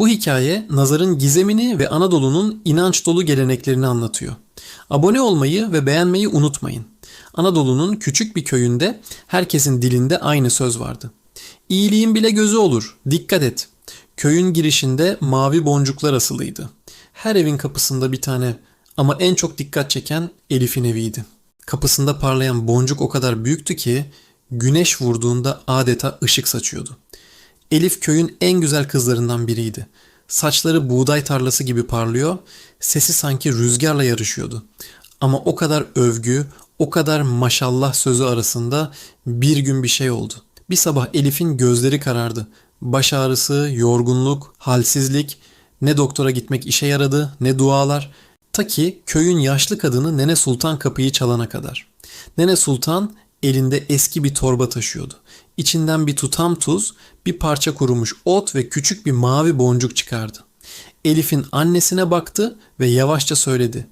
Bu hikaye Nazar'ın gizemini ve Anadolu'nun inanç dolu geleneklerini anlatıyor. Abone olmayı ve beğenmeyi unutmayın. Anadolu'nun küçük bir köyünde herkesin dilinde aynı söz vardı. İyiliğin bile gözü olur, dikkat et. Köyün girişinde mavi boncuklar asılıydı. Her evin kapısında bir tane ama en çok dikkat çeken Elif'in eviydi. Kapısında parlayan boncuk o kadar büyüktü ki güneş vurduğunda adeta ışık saçıyordu. Elif köyün en güzel kızlarından biriydi. Saçları buğday tarlası gibi parlıyor, sesi sanki rüzgarla yarışıyordu. Ama o kadar övgü, o kadar maşallah sözü arasında bir gün bir şey oldu. Bir sabah Elif'in gözleri karardı. Baş ağrısı, yorgunluk, halsizlik, ne doktora gitmek işe yaradı, ne dualar. Ta ki köyün yaşlı kadını Nene Sultan kapıyı çalana kadar. Nene Sultan elinde eski bir torba taşıyordu. İçinden bir tutam tuz, bir parça kurumuş ot ve küçük bir mavi boncuk çıkardı. Elif'in annesine baktı ve yavaşça söyledi.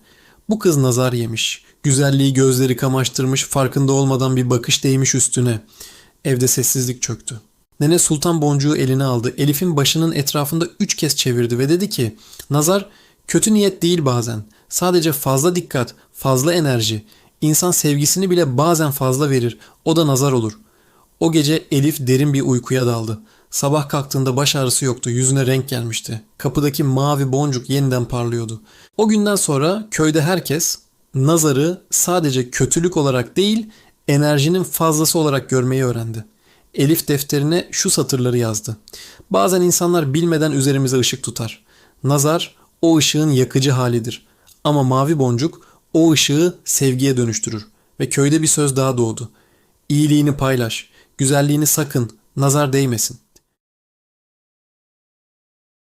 Bu kız nazar yemiş. Güzelliği gözleri kamaştırmış, farkında olmadan bir bakış değmiş üstüne. Evde sessizlik çöktü. Nene Sultan boncuğu eline aldı. Elif'in başının etrafında üç kez çevirdi ve dedi ki Nazar kötü niyet değil bazen. Sadece fazla dikkat, fazla enerji. İnsan sevgisini bile bazen fazla verir. O da nazar olur. O gece Elif derin bir uykuya daldı. Sabah kalktığında baş ağrısı yoktu. Yüzüne renk gelmişti. Kapıdaki mavi boncuk yeniden parlıyordu. O günden sonra köyde herkes nazarı sadece kötülük olarak değil, enerjinin fazlası olarak görmeyi öğrendi. Elif defterine şu satırları yazdı. Bazen insanlar bilmeden üzerimize ışık tutar. Nazar o ışığın yakıcı halidir. Ama mavi boncuk o ışığı sevgiye dönüştürür. Ve köyde bir söz daha doğdu. İyiliğini paylaş, güzelliğini sakın, nazar değmesin.